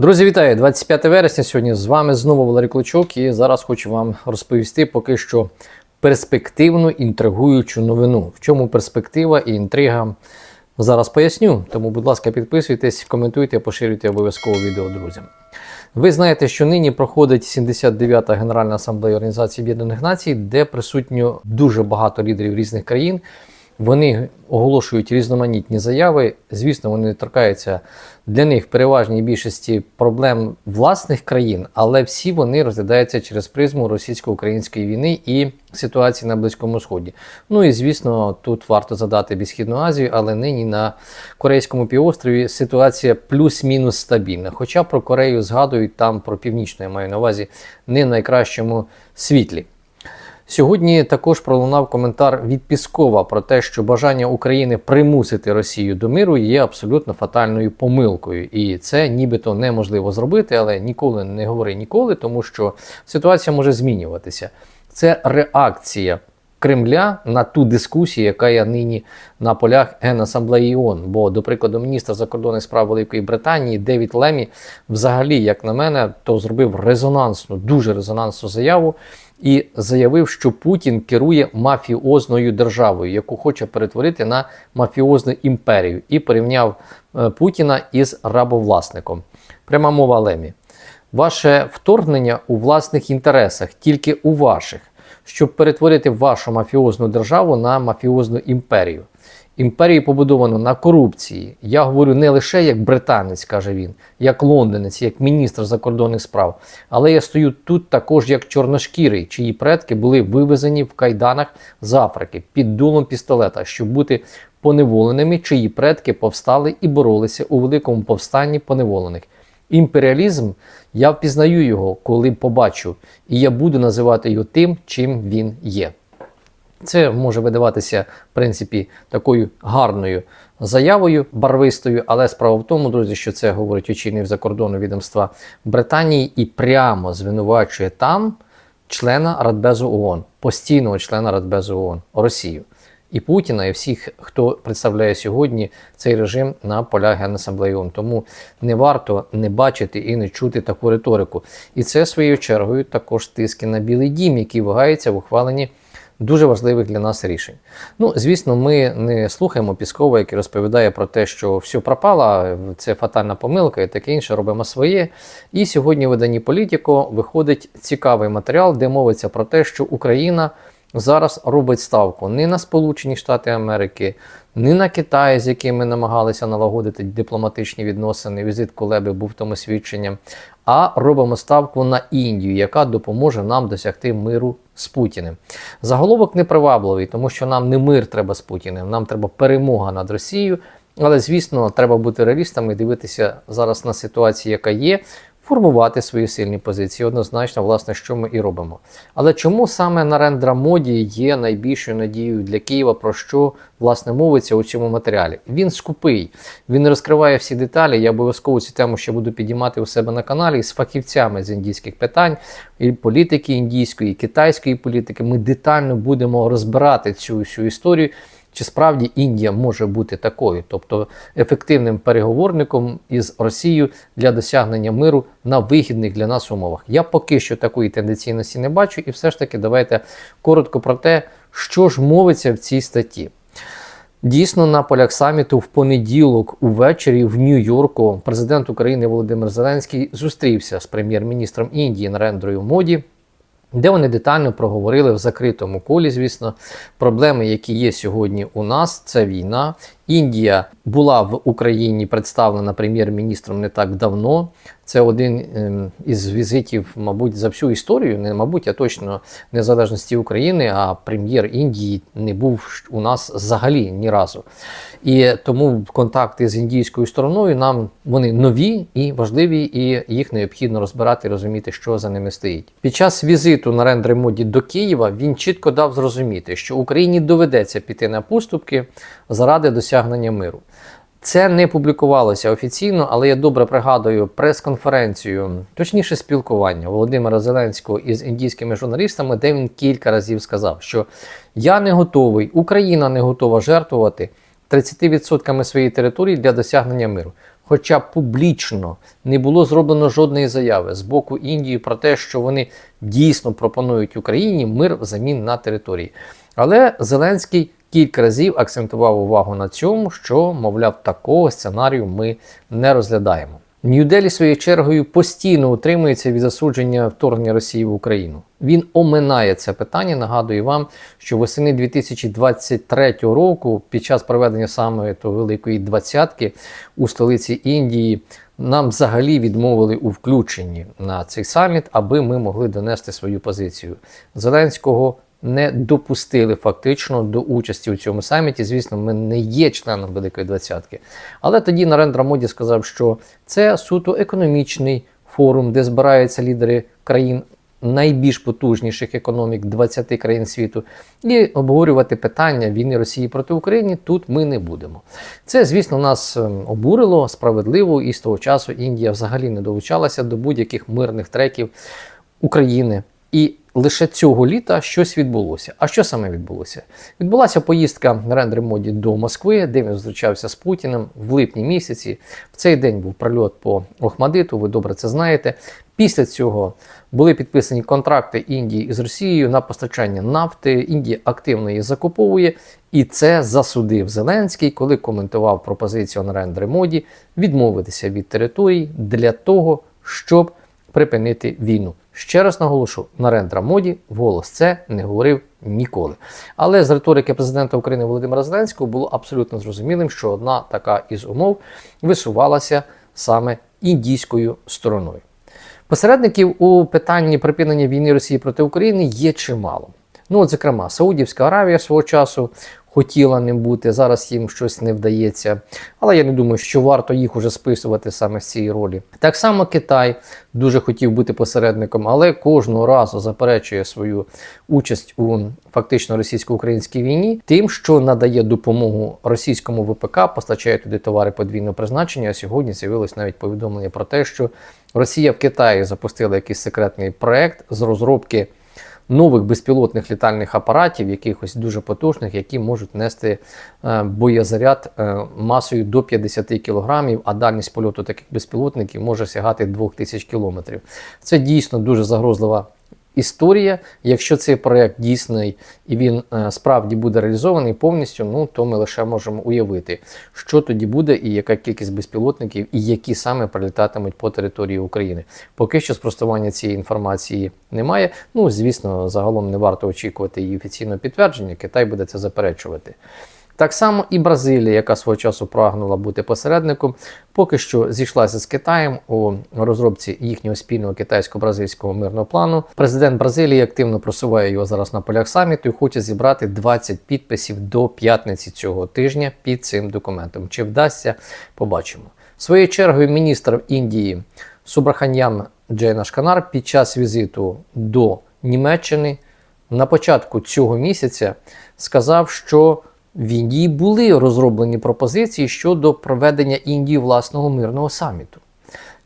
Друзі, вітаю! 25 вересня. Сьогодні з вами знову Валерій Клочок, і зараз хочу вам розповісти поки що перспективну інтригуючу новину. В чому перспектива і інтрига? Зараз поясню. Тому, будь ласка, підписуйтесь, коментуйте, поширюйте обов'язково відео друзям. Ви знаєте, що нині проходить 79-та Генеральна асамблея Організації Об'єднаних Націй, де присутньо дуже багато лідерів різних країн. Вони оголошують різноманітні заяви. Звісно, вони торкаються для них в переважній більшості проблем власних країн, але всі вони розглядаються через призму російсько-української війни і ситуації на Близькому Сході. Ну і звісно, тут варто задати Бісхідну Азію, але нині на Корейському півострові ситуація плюс-мінус стабільна. Хоча про Корею згадують там про північну, я маю на увазі, не в найкращому світлі. Сьогодні також пролунав коментар від Піскова про те, що бажання України примусити Росію до миру є абсолютно фатальною помилкою, і це нібито неможливо зробити, але ніколи не говори ніколи, тому що ситуація може змінюватися. Це реакція Кремля на ту дискусію, яка є нині на полях Генасамблеї ООН. Бо, до прикладу, міністр закордонних справ Великої Британії Девід Лемі, взагалі, як на мене, то зробив резонансну, дуже резонансну заяву. І заявив, що Путін керує мафіозною державою, яку хоче перетворити на мафіозну імперію, і порівняв е, Путіна із рабовласником. Пряма мова Лемі. Ваше вторгнення у власних інтересах, тільки у ваших, щоб перетворити вашу мафіозну державу на мафіозну імперію. Імперію побудовано на корупції. Я говорю не лише як британець, каже він, як лондонець, як міністр закордонних справ, але я стою тут також як чорношкірий, чиї предки були вивезені в кайданах з Африки під дулом пістолета, щоб бути поневоленими, чиї предки повстали і боролися у великому повстанні поневолених. Імперіалізм я впізнаю його, коли побачу, і я буду називати його тим, чим він є. Це може видаватися, в принципі, такою гарною заявою барвистою, але справа в тому, друзі, що це говорить очільник закордонного відомства Британії і прямо звинувачує там члена Радбезу ООН, постійного члена Радбезу ООН Росію. І Путіна, і всіх, хто представляє сьогодні цей режим на полях Генасамблеї ООН. Тому не варто не бачити і не чути таку риторику. І це своєю чергою також тиски на Білий Дім, який вагається в ухваленні дуже важливих для нас рішень. Ну, звісно, ми не слухаємо Піскова, який розповідає про те, що все пропало, це фатальна помилка і таке інше, робимо своє. І сьогодні в виданні Політіко виходить цікавий матеріал, де мовиться про те, що Україна. Зараз робить ставку не на Сполучені Штати Америки, не на Китай, з якими намагалися налагодити дипломатичні відносини. Візит Кулеби був тому свідченням. А робимо ставку на Індію, яка допоможе нам досягти миру з Путіним. Заголовок непривабливий, тому що нам не мир треба з Путіним, нам треба перемога над Росією. Але, звісно, треба бути реалістами і дивитися зараз на ситуацію, яка є, формувати свої сильні позиції. Однозначно, власне, що ми і робимо. Але чому саме Нарендра Моді є найбільшою надією для Києва, про що власне мовиться у цьому матеріалі? Він скупий, він розкриває всі деталі. Я обов'язково цю тему ще буду підіймати у себе на каналі з фахівцями з індійських питань, і політики індійської, і китайської політики. Ми детально будемо розбирати цю всю історію. Чи справді Індія може бути такою, тобто ефективним переговорником із Росією для досягнення миру на вигідних для нас умовах? Я поки що такої тенденційності не бачу, і все ж таки давайте коротко про те, що ж мовиться в цій статті. Дійсно, на полях саміту в понеділок увечері в Нью-Йорку президент України Володимир Зеленський зустрівся з прем'єр-міністром Індії Нарендрою Моді. Де вони детально проговорили в закритому колі, звісно, проблеми, які є сьогодні у нас, це війна. Індія була в Україні представлена прем'єр-міністром не так давно. Це один ем, із візитів, мабуть, за всю історію, не мабуть, а точно незалежності України, а прем'єр Індії не був у нас взагалі ні разу. І тому контакти з індійською стороною нам вони нові і важливі, і їх необхідно розбирати розуміти, що за ними стоїть. Під час візиту Нарендри Моді до Києва він чітко дав зрозуміти, що Україні доведеться піти на поступки заради досягнення миру. Це не публікувалося офіційно, але я добре пригадую прес-конференцію, точніше спілкування Володимира Зеленського із індійськими журналістами, де він кілька разів сказав, що я не готовий, Україна не готова жертвувати 30% своєї території для досягнення миру. хоча публічно не було зроблено жодної заяви з боку Індії про те, що вони дійсно пропонують Україні мир взамін на території. Але Зеленський кілька разів акцентував увагу на цьому, що, мовляв, такого сценарію ми не розглядаємо. Нью-Делі своєю чергою постійно утримується від засудження вторгнення Росії в Україну. Він оминає це питання. Нагадую вам, що восени 2023 року, під час проведення саміту Великої Двадцятки у столиці Індії, нам взагалі відмовили у включенні на цей саміт, аби ми могли донести свою позицію. Зеленського не допустили фактично до участі у цьому саміті. Звісно, ми не є членом Великої Двадцятки. Але тоді Нарендра Моді сказав, що це суто економічний форум, де збираються лідери країн. Найбільш потужніших економік 20 країн світу, і обговорювати питання війни Росії проти України тут ми не будемо. Це, звісно, нас ем, обурило справедливо, і з того часу Індія взагалі не долучалася до будь-яких мирних треків України. І лише цього літа щось відбулося. А що саме відбулося? Відбулася поїздка Нарендри Моді до Москви, де він зустрічався з Путіним в липні місяці. В цей день був прильот по Охмадиту, ви добре це знаєте. Після цього були підписані контракти Індії із Росією на постачання нафти. Індія активно її закуповує, і це засудив Зеленський, коли коментував пропозицію Нарендри Моді відмовитися від територій для того, щоб припинити війну. Ще раз наголошу, Нарендра Моді вголос це не говорив ніколи. Але з риторики президента України Володимира Зеленського було абсолютно зрозумілим, що одна така із умов висувалася саме індійською стороною. Посередників у питанні припинення війни Росії проти України є чимало. Ну, от, зокрема, Саудівська Аравія свого часу хотіла ним бути, зараз їм щось не вдається. Але я не думаю, що варто їх уже списувати саме з цієї ролі. Так само Китай дуже хотів бути посередником, але кожного разу заперечує свою участь у фактично російсько-українській війні, тим, що надає допомогу російському ВПК, постачає туди товари подвійного призначення. А сьогодні з'явилось навіть повідомлення про те, що Росія в Китаї запустила якийсь секретний проект з розробки нових безпілотних літальних апаратів, якихось дуже потужних, які можуть нести е, боєзаряд е, масою до 50 кг, а дальність польоту таких безпілотників може сягати 2000 км. Це дійсно дуже загрозлива історія. Якщо цей проект дійсний і він е, справді буде реалізований повністю, ну то ми лише можемо уявити, що тоді буде, і яка кількість безпілотників, і які саме прилітатимуть по території України. Поки що спростування цієї інформації немає. Ну звісно, загалом не варто очікувати її офіційного підтвердження. Китай буде це заперечувати. Так само і Бразилія, яка свого часу прагнула бути посередником, поки що зійшлася з Китаєм у розробці їхнього спільного китайсько-бразильського мирного плану. Президент Бразилії активно просуває його зараз на полях саміту і хоче зібрати 20 підписів до п'ятниці цього тижня під цим документом. Чи вдасться, побачимо. Своєю чергою міністр Індії Субраханьям Джейнашканар під час візиту до Німеччини на початку цього місяця сказав, що в Індії були розроблені пропозиції щодо проведення Індії власного мирного саміту.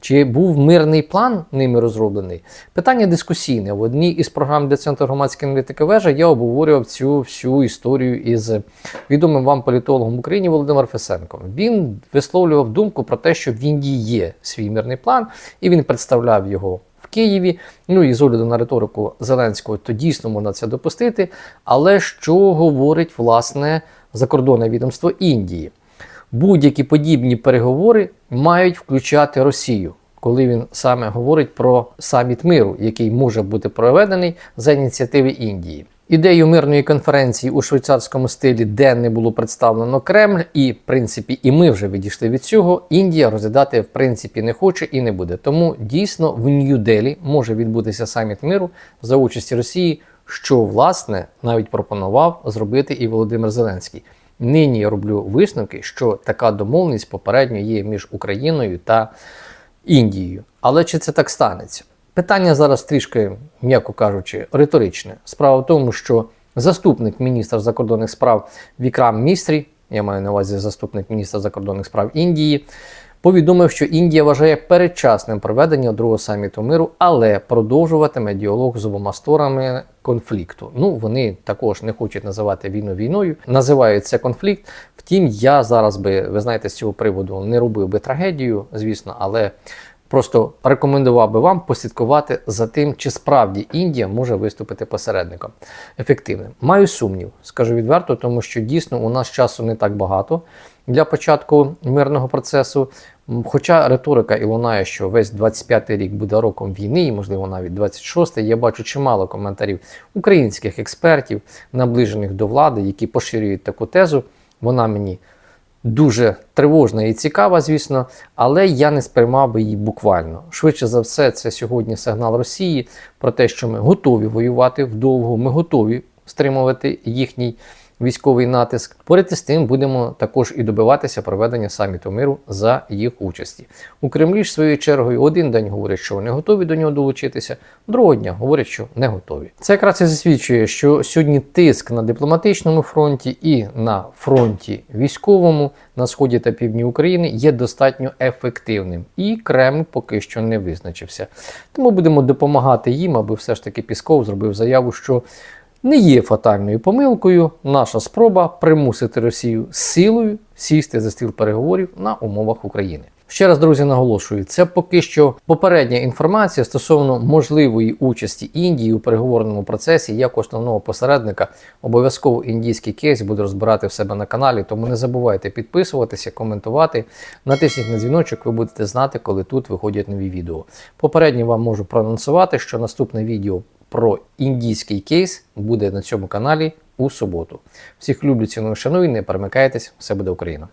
Чи був мирний план ними розроблений? Питання дискусійне. В одній із програм для Центру громадської аналітики вежа я обговорював цю всю історію із відомим вам політологом України Володимиром Фесенком. Він висловлював думку про те, що в Індії є свій мирний план, і він представляв його Києві. Ну і з огляду на риторику Зеленського, то дійсно можна це допустити. Але що говорить власне закордонне відомство Індії? Будь-які подібні переговори мають включати Росію. Коли він саме говорить про саміт миру, який може бути проведений за ініціативи Індії. Ідею мирної конференції у швейцарському стилі, де не було представлено Кремль, і в принципі, і ми вже відійшли від цього. Індія розглядати в принципі не хоче і не буде. Тому дійсно в Нью-Делі може відбутися саміт миру за участі Росії, що власне навіть пропонував зробити і Володимир Зеленський. Нині я роблю висновки, що така домовленість попередньо є між Україною та Індією. Але чи це так станеться? Питання зараз трішки, м'яко кажучи, риторичне. Справа в тому, що заступник міністра закордонних справ Вікрам Містрі, я маю на увазі заступник міністра закордонних справ Індії, повідомив, що Індія вважає передчасним проведення другого саміту миру, але продовжуватиме діалог з обома сторонами конфлікту. Ну вони також не хочуть називати війну війною, називають це конфлікт. Втім, я зараз би, ви знаєте, з цього приводу не робив би трагедію, звісно, але. Просто рекомендував би вам послідкувати за тим, чи справді Індія може виступити посередником ефективним. Маю сумнів, скажу відверто, тому що дійсно у нас часу не так багато для початку мирного процесу. Хоча риторика і лунає, що весь 25-й рік буде роком війни, і можливо навіть 26-й, я бачу чимало коментарів українських експертів, наближених до влади, які поширюють таку тезу. Вона мені дуже тривожна і цікава, звісно, але я не сприймав би її буквально. Швидше за все, це сьогодні сигнал Росії про те, що ми готові воювати вдовго, ми готові стримувати їхній військовий натиск. Поряд із тим будемо також і добиватися проведення саміту миру за їх участі. У Кремлі ж своєю чергою один день говорять, що вони готові до нього долучитися, другого дня говорять, що не готові. Це якраз і засвідчує, що сьогодні тиск на дипломатичному фронті і на фронті військовому на сході та півдні України є достатньо ефективним, і Кремль поки що не визначився. Тому будемо допомагати їм, аби все ж таки Пісков зробив заяву, що не є фатальною помилкою наша спроба примусити Росію з силою сісти за стіл переговорів на умовах України. Ще раз, друзі, наголошую, це поки що попередня інформація стосовно можливої участі Індії у переговорному процесі як основного посередника. Обов'язково індійський кейс буде розбирати в себе на каналі, тому не забувайте підписуватися, коментувати. Натисніть на дзвіночок, ви будете знати, коли тут виходять нові відео. Попередньо вам можу проанонсувати, що наступне відео про індійський кейс буде на цьому каналі у суботу. Всіх люблю, ціную, шаную, не перемикайтесь, все буде Україна!